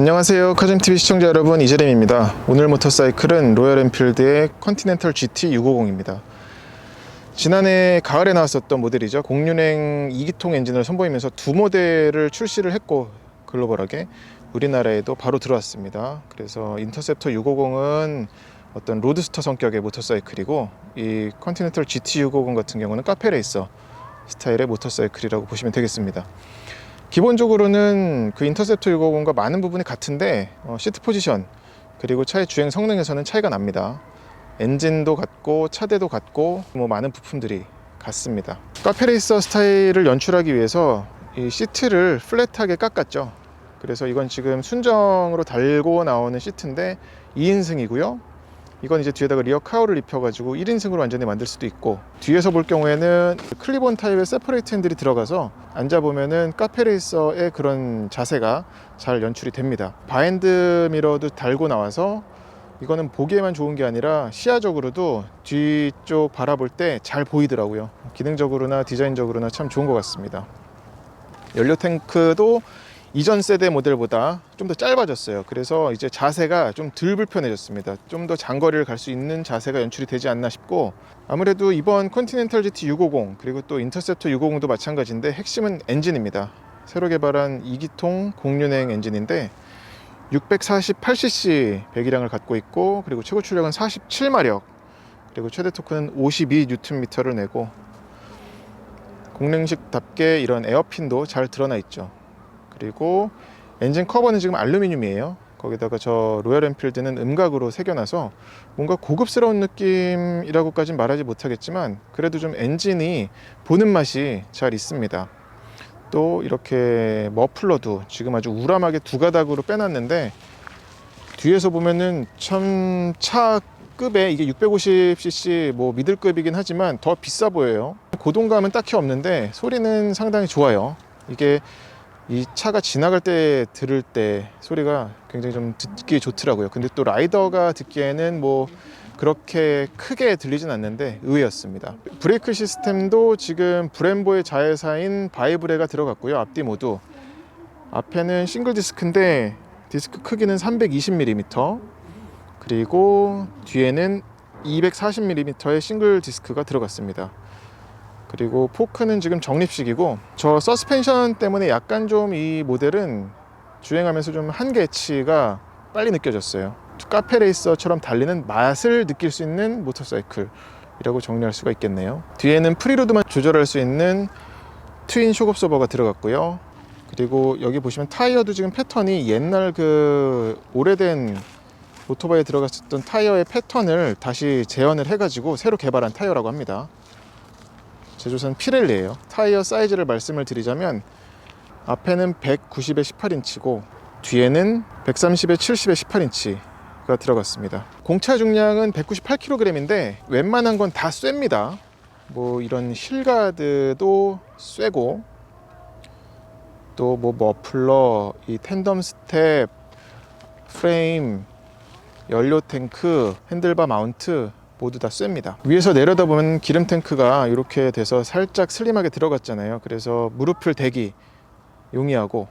안녕하세요. 카즘TV 시청자 여러분 이재림입니다. 오늘 모터사이클은 로열 엔필드의 컨티넨탈 GT 650입니다. 지난해 가을에 나왔었던 모델이죠. 공륜행 2기통 엔진을 선보이면서 두 모델을 출시를 했고 글로벌하게 우리나라에도 바로 들어왔습니다. 그래서 인터셉터 650은 어떤 로드스터 성격의 모터사이클이고 이 컨티넨탈 GT 650 같은 경우는 카페레이서 스타일의 모터사이클이라고 보시면 되겠습니다 기본적으로는 그 인터셉터 650과 많은 부분이 같은데 어, 시트 포지션 그리고 차의 주행 성능에서는 차이가 납니다. 엔진도 같고 차대도 같고 뭐 많은 부품들이 같습니다. 카페레이서 스타일을 연출하기 위해서 이 시트를 플랫하게 깎았죠. 그래서 이건 지금 순정으로 달고 나오는 시트인데 2인승이고요. 이건 이제 뒤에다가 리어 카우를 입혀가지고 1인승으로 완전히 만들 수도 있고 뒤에서 볼 경우에는 클리본 타입의 세퍼레이트 핸들이 들어가서 앉아보면은 카페레이서의 그런 자세가 잘 연출이 됩니다. 바인드 미러도 달고 나와서 이거는 보기에만 좋은 게 아니라 시야적으로도 뒤쪽 바라볼 때 잘 보이더라고요. 기능적으로나 디자인적으로나 참 좋은 것 같습니다. 연료 탱크도 이전 세대 모델보다 좀 더 짧아졌어요. 그래서 이제 자세가 좀 덜 불편해졌습니다. 좀 더 장거리를 갈 수 있는 자세가 연출이 되지 않나 싶고 아무래도 이번 컨티넨탈 GT 650 그리고 또 인터셉터 650도 마찬가지인데 핵심은 엔진입니다. 새로 개발한 2기통 공륜행 엔진인데 648cc 배기량을 갖고 있고 그리고 최고 출력은 47마력 그리고 최대 토크는 52Nm를 내고 공랭식답게 이런 에어핀도 잘 드러나 있죠. 그리고 엔진 커버는 지금 알루미늄이에요. 거기다가 저 로얄 엔필드는 음각으로 새겨놔서 뭔가 고급스러운 느낌이라고까진 말하지 못하겠지만 그래도 좀 엔진이 보는 맛이 잘 있습니다. 또 이렇게 머플러도 지금 아주 우람하게 두 가닥으로 빼놨는데 뒤에서 보면은 참 차 급에 이게 650cc 뭐 미들급이긴 하지만 더 비싸 보여요. 고동감은 딱히 없는데 소리는 상당히 좋아요. 이게 이 차가 지나갈 때 들을 때 소리가 굉장히 좀 듣기 좋더라고요. 근데 또 라이더가 듣기에는 뭐 그렇게 크게 들리진 않는데 의외였습니다. 브레이크 시스템도 지금 브em보의 자회사인 바이브레가 들어갔고요. 앞뒤 모두 앞에는 싱글 디스크인데 디스크 크기는 320mm 그리고 뒤에는 240mm의 싱글 디스크가 들어갔습니다. 그리고 포크는 지금 적립식이고 저 서스펜션 때문에 약간 좀 이 모델은 주행하면서 좀 한계치가 빨리 느껴졌어요. 카페 레이서처럼 달리는 맛을 느낄 수 있는 모터사이클이라고 정리할 수가 있겠네요. 뒤에는 프리로드만 조절할 수 있는 트윈 쇼크 서버가 들어갔고요. 그리고 여기 보시면 타이어도 지금 패턴이 옛날 그 오래된 오토바이에 들어갔었던 타이어의 패턴을 다시 재현을 해가지고 새로 개발한 타이어라고 합니다. 제조사는 피렐리예요. 타이어 사이즈를 말씀을 드리자면 앞에는 190에 18인치고 뒤에는 130에 70에 18인치가 들어갔습니다. 공차 중량은 198kg인데 웬만한 건다 쇠입니다. 뭐 이런 힐가드도 쇠고 또 뭐 머플러, 이 텐덤 스텝, 프레임, 연료 탱크, 핸들바 마운트 모두 다 쇠입니다. 위에서 내려다 보면 기름 탱크가 이렇게 돼서 살짝 슬림하게 들어갔잖아요. 그래서 무릎을 대기 용이하고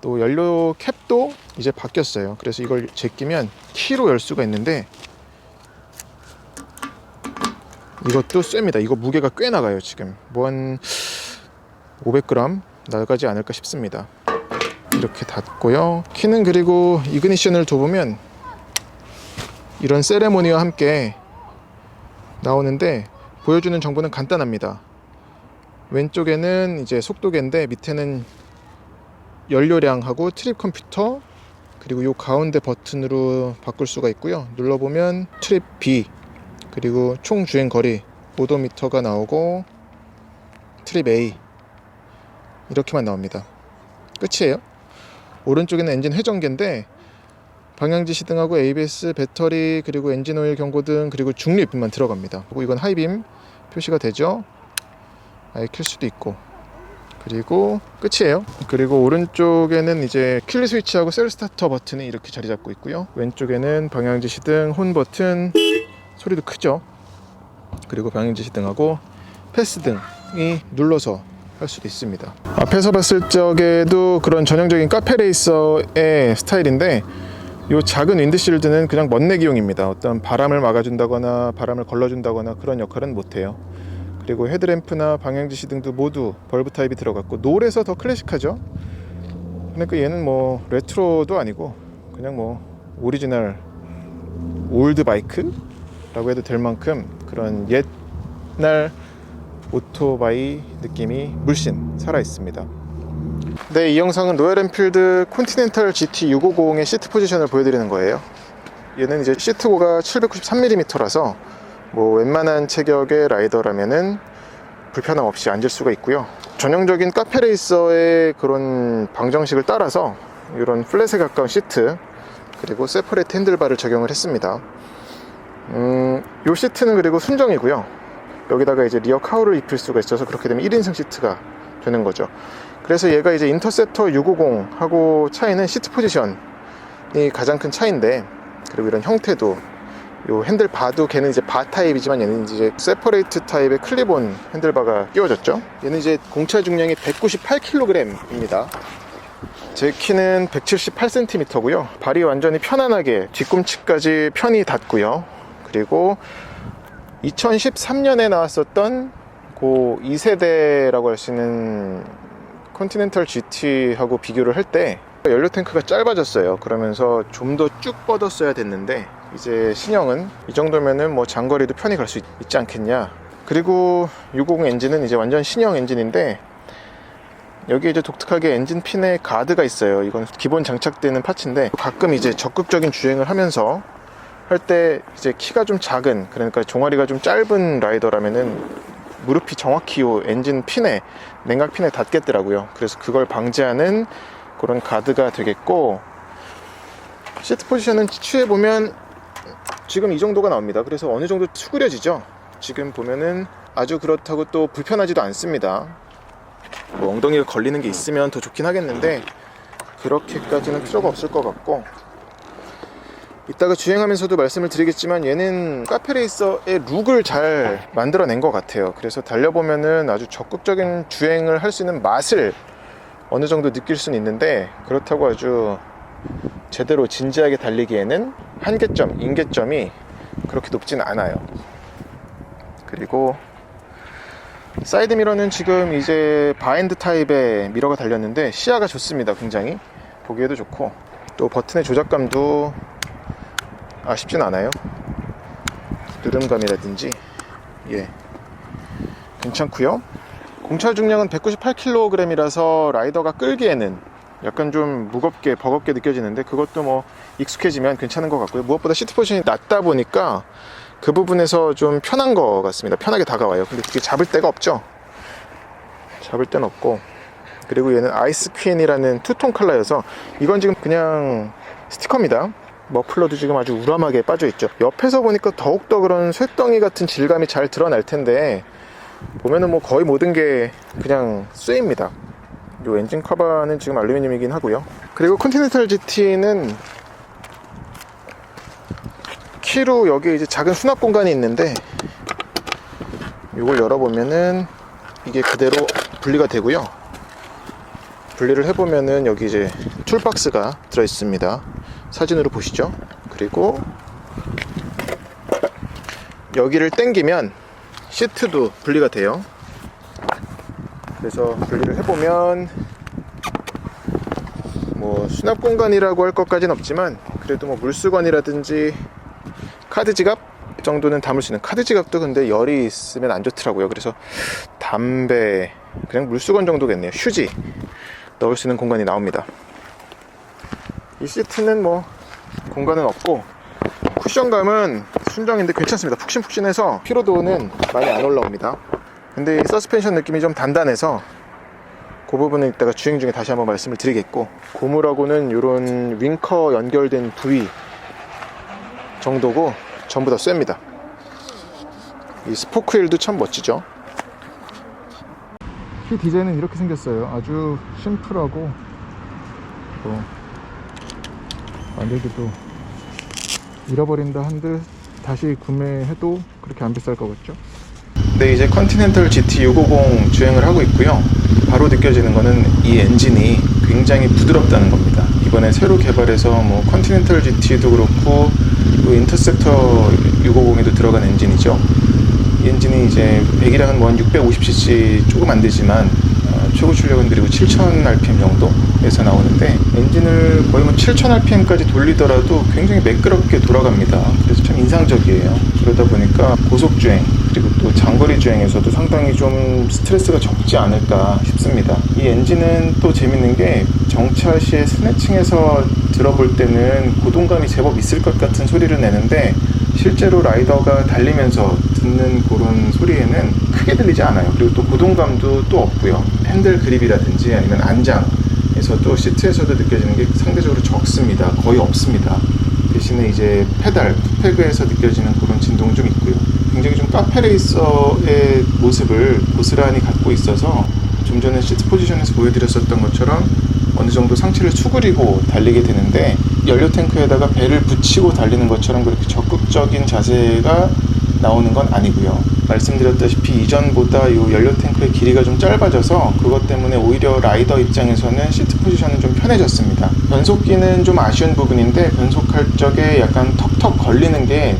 또 연료 캡도 이제 바뀌었어요. 그래서 이걸 제끼면 키로 열 수가 있는데 이것도 쇠입니다. 이거 무게가 꽤 나가요. 지금 뭐 한 500g 나가지 않을까 싶습니다. 이렇게 닫고요. 키는 그리고 이그니션을 둬보면 이런 세레모니와 함께 나오는데 보여주는 정보는 간단합니다. 왼쪽에는 이제 속도계인데 밑에는 연료량하고 트립 컴퓨터 그리고 이 가운데 버튼으로 바꿀 수가 있고요. 눌러보면 트립 B 그리고 총 주행 거리 오도미터가 나오고 트립 A 이렇게만 나옵니다. 끝이에요. 오른쪽에는 엔진 회전계인데 방향지 시 등하고 ABS, 배터리, 그리고 엔진 오일 경고등, 그리고 중립만 들어갑니다. 그리고 이건 하이빔 표시가 되죠. 아예 킬 수도 있고. 그리고 끝이에요. 그리고 오른쪽에는 이제 킬 스위치하고 셀 스타터 버튼이 이렇게 자리 잡고 있고요. 왼쪽에는 방향지 시 등, 혼 버튼, 소리도 크죠. 그리고 방향지 시 등하고 패스 등이 눌러서 할할 수도 있습니다. 앞에서 봤을 적에도 그런 전형적인 카페 레이서의 스타일인데 이 작은 윈드실드는 그냥 멋내기용입니다. 어떤 바람을 막아준다거나 바람을 걸러준다거나 그런 역할은 못해요. 그리고 헤드램프나 방향지시 등도 모두 벌브 타입이 들어갔고 노을에서 더 클래식하죠. 그러니까 얘는 뭐 레트로도 아니고 그냥 뭐 오리지널 올드 바이크라고 해도 될 만큼 그런 옛날 오토바이 느낌이 물씬 살아 있습니다. 네, 이 영상은 로얄 엔필드 콘티넨탈 GT 650의 시트 포지션을 보여드리는 거예요. 얘는 이제 시트고가 793mm라서 뭐 웬만한 체격의 라이더라면은 불편함 없이 앉을 수가 있고요. 전형적인 카페 레이서의 그런 방정식을 따라서 이런 플랫에 가까운 시트 그리고 세퍼레이트 핸들바를 적용을 했습니다. 음, 요 시트는 그리고 순정이고요. 여기다가 이제 리어 카우를 입힐 수가 있어서 그렇게 되면 1인승 시트가 되는 거죠. 그래서 얘가 이제 인터셉터 650하고 차이는 시트 포지션이 가장 큰 차이인데 그리고 이런 형태도 요 핸들 바도 걔는 이제 바 타입이지만 얘는 이제 세퍼레이트 타입의 클립온 핸들바가 끼워졌죠. 얘는 이제 공차 중량이 198kg입니다. 제 키는 178cm고요. 발이 완전히 편안하게 뒤꿈치까지 편히 닿고요. 그리고 2013년에 나왔었던 그 2세대라고 할 수 있는 컨티넨탈 GT하고 비교를 할 때 연료 탱크가 짧아졌어요. 그러면서 좀 더 쭉 뻗었어야 됐는데 이제 신형은 이 정도면은 뭐 장거리도 편히 갈 수 있지 않겠냐. 그리고 650 엔진은 이제 완전 신형 엔진인데 여기 이제 독특하게 엔진 핀에 가드가 있어요. 이건 기본 장착되는 파츠인데 가끔 이제 적극적인 주행을 하면서 할 때 이제 키가 좀 작은 그러니까 종아리가 좀 짧은 라이더라면은 무릎이 정확히 요 엔진 핀에 냉각 핀에 닿겠더라고요. 그래서 그걸 방지하는 그런 가드가 되겠고 시트 포지션은 취해 보면 지금 이 정도가 나옵니다. 그래서 어느 정도 수그려지죠. 지금 보면은 아주 그렇다고 또 불편하지도 않습니다. 뭐 엉덩이가 걸리는 게 있으면 더 좋긴 하겠는데 그렇게까지는 필요가 없을 것 같고 이따가 주행하면서도 말씀을 드리겠지만 얘는 카페레이서의 룩을 잘 만들어낸 것 같아요. 그래서 달려보면은 아주 적극적인 주행을 할 수 있는 맛을 어느 정도 느낄 수는 있는데 그렇다고 아주 제대로 진지하게 달리기에는 한계점, 인계점이 그렇게 높진 않아요. 그리고 사이드 미러는 지금 이제 바인드 타입의 미러가 달렸는데 시야가 좋습니다 굉장히. 보기에도 좋고. 또 버튼의 조작감도 아쉽진 않아요 누름감이라든지 예 괜찮고요 공차 중량은 198kg이라서 라이더가 끌기에는 약간 좀 무겁게 버겁게 느껴지는데 그것도 뭐 익숙해지면 괜찮은 것 같고요 무엇보다 시트 포지션이 낮다 보니까 그 부분에서 좀 편한 것 같습니다. 편하게 다가와요. 근데 그게 잡을 데가 없죠. 잡을 데는 없고 그리고 얘는 아이스 퀸이라는 투톤 컬러여서 이건 지금 그냥 스티커입니다. 머플러도 지금 아주 우람하게 빠져 있죠. 옆에서 보니까 더욱더 그런 쇳덩이 같은 질감이 잘 드러날 텐데 보면은 뭐 거의 모든 게 그냥 쇠입니다. 이 엔진 커버는 지금 알루미늄이긴 하고요. 그리고 컨티넨탈 GT는 키로 여기 이제 작은 수납 공간이 있는데 이걸 열어보면은 이게 그대로 분리가 되고요. 분리를 해보면은 여기 이제 툴박스가 들어 있습니다. 사진으로 보시죠. 그리고 여기를 당기면 시트도 분리가 돼요. 그래서 분리를 해보면 뭐 수납 공간이라고 할 것까지는 없지만 그래도 뭐 물수건이라든지 카드 지갑 정도는 담을 수 있는 카드 지갑도 근데 열이 있으면 안 좋더라고요. 그래서 담배 그냥 물수건 정도겠네요. 휴지 넣을 수 있는 공간이 나옵니다. 이 시트는 뭐 공간은 없고 쿠션감은 순정인데 괜찮습니다. 푹신푹신해서 피로도는 많이 안 올라옵니다. 근데 이 서스펜션 느낌이 좀 단단해서 그 부분은 이따가 주행 중에 다시 한번 말씀을 드리겠고 고무라고는 이런 윙커 연결된 부위 정도고 전부 다 쇠입니다. 이 스포크힐도 참 멋지죠. 키 디자인은 이렇게 생겼어요. 아주 심플하고 또 만들기도 잃어버린다 한들 다시 구매해도 그렇게 안 비쌀 것 같죠? 네, 이제 컨티넨탈 GT 650 주행을 하고 있고요. 바로 느껴지는 거는 이 엔진이 굉장히 부드럽다는 겁니다. 이번에 새로 개발해서 뭐 컨티넨탈 GT도 그렇고 또 인터셉터 650에도 들어간 엔진이죠. 이 엔진이 이제 100이랑은 뭐한 650cc 조금 안 되지만 어, 최고 출력은 그리고 7000 rpm 정도에서 나오는데 엔진을 거의 뭐 7000 rpm까지 돌리더라도 굉장히 매끄럽게 돌아갑니다. 그래서 참 인상적이에요. 그러다 보니까 고속 주행 그리고 또 장거리 주행에서도 상당히 좀 스트레스가 적지 않을까 싶습니다. 이 엔진은 또 재밌는 게 정차 시에 스네칭에서 들어볼 때는 고동감이 제법 있을 것 같은 소리를 내는데 실제로 라이더가 달리면서 듣는 그런 소리에는 크게 들리지 않아요. 그리고 또 고동감도 또 없고요. 핸들 그립이라든지 아니면 안장에서도 시트에서도 느껴지는 게 상대적으로 적습니다. 거의 없습니다. 대신에 이제 페달, 풋페그에서 느껴지는 그런 진동은 좀 있고요. 굉장히 좀 카페레이서의 모습을 고스란히 갖고 있어서 좀 전에 시트 포지션에서 보여드렸었던 것처럼 어느 정도 상체를 수그리고 달리게 되는데 연료 탱크에다가 배를 붙이고 달리는 것처럼 그렇게 적극적인 자세가 나오는 건 아니고요. 말씀드렸다시피 이전보다 이 연료 탱크의 길이가 좀 짧아져서 그것 때문에 오히려 라이더 입장에서는 시트 포지션은 좀 편해졌습니다. 변속기는 좀 아쉬운 부분인데 변속할 적에 약간 턱턱 걸리는 게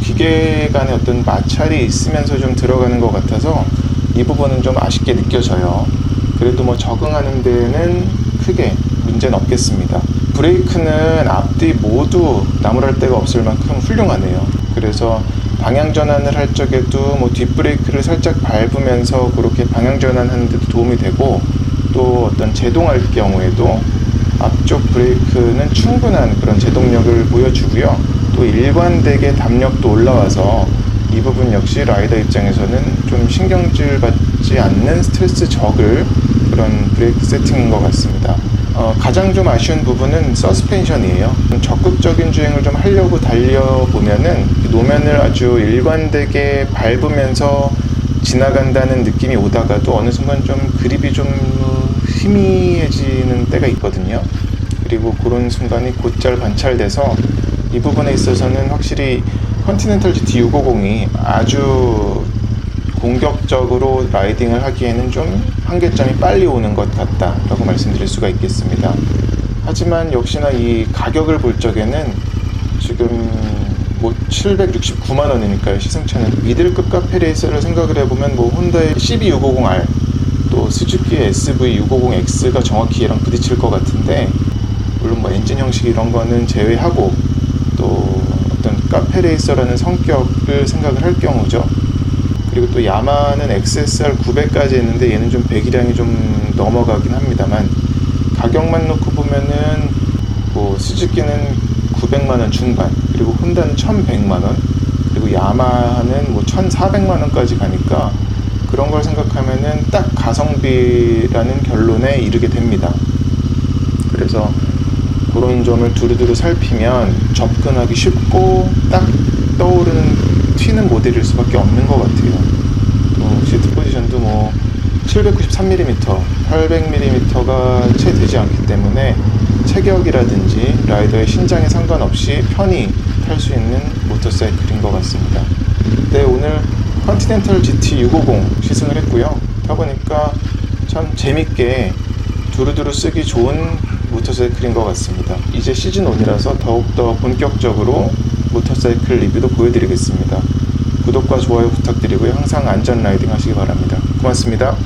기계 간의 어떤 마찰이 있으면서 좀 들어가는 것 같아서 이 부분은 좀 아쉽게 느껴져요. 그래도 뭐 적응하는 데는 크게 문제는 없겠습니다. 브레이크는 앞뒤 모두 나무랄 데가 없을 만큼 훌륭하네요. 그래서 방향 전환을 할 적에도 뭐 뒷브레이크를 살짝 밟으면서 그렇게 방향 전환하는 데도 도움이 되고 또 어떤 제동할 경우에도 앞쪽 브레이크는 충분한 그런 제동력을 보여주고요. 또 일관되게 담력도 올라와서 이 부분 역시 라이더 입장에서는 좀 신경질 받지 않는 스트레스 적을 그런 브레이크 세팅인 것 같습니다. 어, 가장 좀 아쉬운 부분은 서스펜션이에요. 좀 적극적인 주행을 좀 하려고 달려보면은 노면을 아주 일관되게 밟으면서 지나간다는 느낌이 오다가도 어느 순간 좀 그립이 좀 희미해지는 때가 있거든요. 그리고 그런 순간이 곧잘 관찰돼서 이 부분에 있어서는 확실히 컨티넨탈 GT 650이 아주 공격적으로 라이딩을 하기에는 좀 한계점이 빨리 오는 것 같다라고 말씀드릴 수가 있겠습니다. 하지만 역시나 이 가격을 볼 적에는 지금 뭐 769만 원이니까요 시승차는 미들급 카페레이서를 생각을 해보면 뭐 혼다의 CB650R 또 스즈키의 SV650X가 정확히 얘랑 부딪힐 것 같은데 물론 뭐 엔진 형식 이런 거는 제외하고 또 어떤 카페레이서라는 성격을 생각을 할 경우죠. 그리고 또 야마는 XSR 900까지 했는데 얘는 좀 배기량이 좀 넘어가긴 합니다만 가격만 놓고 보면은 뭐 스즈키는 900만 원 중반 그리고 혼다는 1100만 원 그리고 야마하는 뭐 1400만 원까지 가니까 그런 걸 생각하면은 딱 가성비라는 결론에 이르게 됩니다. 그래서 그런 점을 두루두루 살피면 접근하기 쉽고 딱 떠오르는 튀는 모델일 수밖에 없는 것 같아요. 또 시트 포지션도 뭐 793mm, 800mm가 채 되지 않기 때문에 체격이라든지 라이더의 신장에 상관없이 편히 탈 수 있는 모터사이클인 것 같습니다. 네, 오늘 컨티넨탈 GT 650 시승을 했고요. 타보니까 참 재밌게 두루두루 쓰기 좋은 모터사이클인 것 같습니다. 이제 시즌 1이라서 더욱더 본격적으로 모터사이클 리뷰도 보여드리겠습니다. 구독과 좋아요 부탁드리고요. 항상 안전 라이딩 하시기 바랍니다. 고맙습니다.